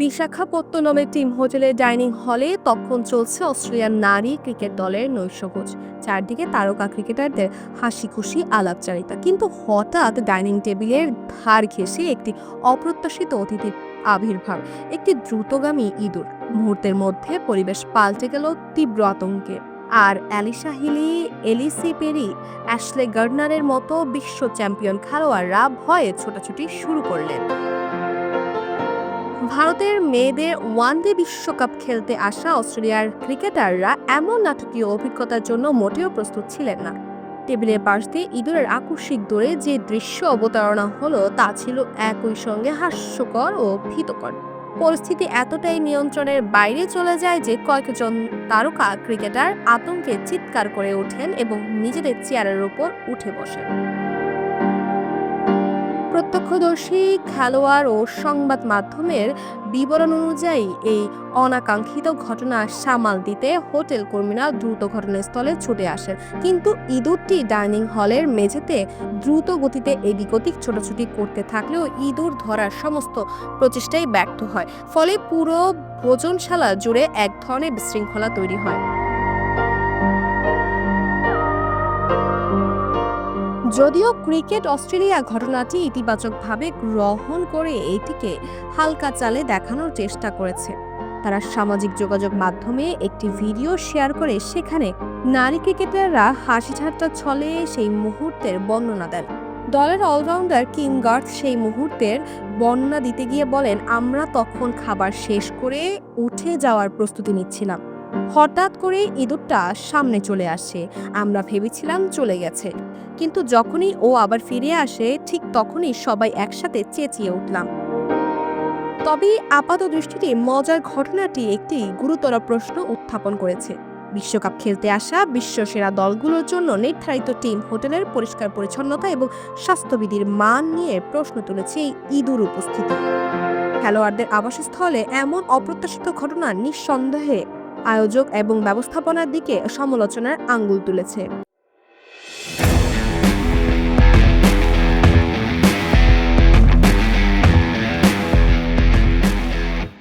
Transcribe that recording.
বিশাখাপত্তনমের team হোটেলের dining হলে তখন চলছে অস্ট্রেলিয়ান নারী ক্রিকেট দলের নৈশভোজ। চারদিকে তারকা ক্রিকেটারদের হাসি খুশি আলাপচারিতা। কিন্তু হঠাৎ ডাইনিং টেবিলের ধার ঘেঁষে একটি অপ্রত্যাশিত অতিথির আবির্ভাব, একটি দ্রুতগামী ইঁদুর। মুহূর্তের মধ্যে পরিবেশ পাল্টে গেল তীব্র আতঙ্কে। আর Alyssa Healy, Ellyse Perry, Ashleigh গার্ডনারের মতো বিশ্ব চ্যাম্পিয়ন খেলোয়াড়রা ভয়ে ছোটাছুটি শুরু করলেন। ভারতের মেয়েদের ওয়ানডে বিশ্বকাপ খেলতে আসা অস্ট্রেলিয়ার ক্রিকেটাররা এমন নাটকীয় অভিজ্ঞতার জন্য মোটেও প্রস্তুত ছিলেন না। টেবিলের পাশ দিয়ে ইঁদুরের আকস্মিক দৌড়ে যে দৃশ্য অবতারণা হলো তা ছিল একই সঙ্গে হাস্যকর ও ভীতকর। পরিস্থিতি এতটাই নিয়ন্ত্রণের বাইরে চলে যায় যে কয়েকজন তারকা ক্রিকেটার আতঙ্কে চিৎকার করে ওঠেন এবং নিজেদের চেয়ারের উপর উঠে বসেন। প্রত্যক্ষদর্শী, খেলোয়াড় ও সংবাদ মাধ্যমের বিবরণ অনুযায়ী এই অনাকাঙ্ক্ষিত ঘটনা সামাল দিতে হোটেল কর্মীরা দ্রুত ঘটনাস্থলে ছুটে আসেন। কিন্তু ইঁদুরটি ডাইনিং হলের মেঝেতে দ্রুত গতিতে এদিক ওদিক ছোটাছুটি করতে থাকলেও ইঁদুর ধরার সমস্ত প্রচেষ্টাই ব্যর্থ হয়। ফলে পুরো ভোজনশালা জুড়ে এক ধরনের বিশৃঙ্খলা তৈরি হয়। যদিও ক্রিকেট অস্ট্রেলিয়া ঘটনাটি ইতিবাচকভাবে গ্রহণ করে এটিকে হালকা চালে দেখানোর চেষ্টা করেছে। তারা সামাজিক যোগাযোগ মাধ্যমে একটি ভিডিও শেয়ার করে সেখানে নারী ক্রিকেটাররা হাসি ঠাট্টা ছলে সেই মুহূর্তের বর্ণনা দেন। দলের অলরাউন্ডার কিং গার্থ সেই মুহূর্তের বর্ণনা দিতে গিয়ে বলেন, আমরা তখন খাবার শেষ করে উঠে যাওয়ার প্রস্তুতি নিচ্ছিলাম। হঠাৎ করে ইঁদুরটা সামনে চলে আসে। আমরা ভেবেছিলাম চলে গেছে। কিন্তু যখনই ও আবার ফিরে আসে, ঠিক তখনই সবাই একসাথে চেঁচিয়ে উঠলাম। তবে আপাত দৃষ্টিতে মজার ঘটনাটি একটি গুরুতর প্রশ্ন উত্থাপন করেছে। বিশ্বকাপ খেলতে আসা বিশ্বসেরা দলগুলোর জন্য নির্ধারিত টিম, হোটেলের পরিষ্কার পরিচ্ছন্নতা এবং স্বাস্থ্যবিধির মান নিয়ে প্রশ্ন তুলেছে ইঁদুর উপস্থিতি। খেলোয়াড়দের আবাসস্থলে এমন অপ্রত্যাশিত ঘটনা নিঃসন্দেহে আয়োজক এবং ব্যবস্থাপনার দিকে সমালোচনার আঙ্গুল তুলেছে।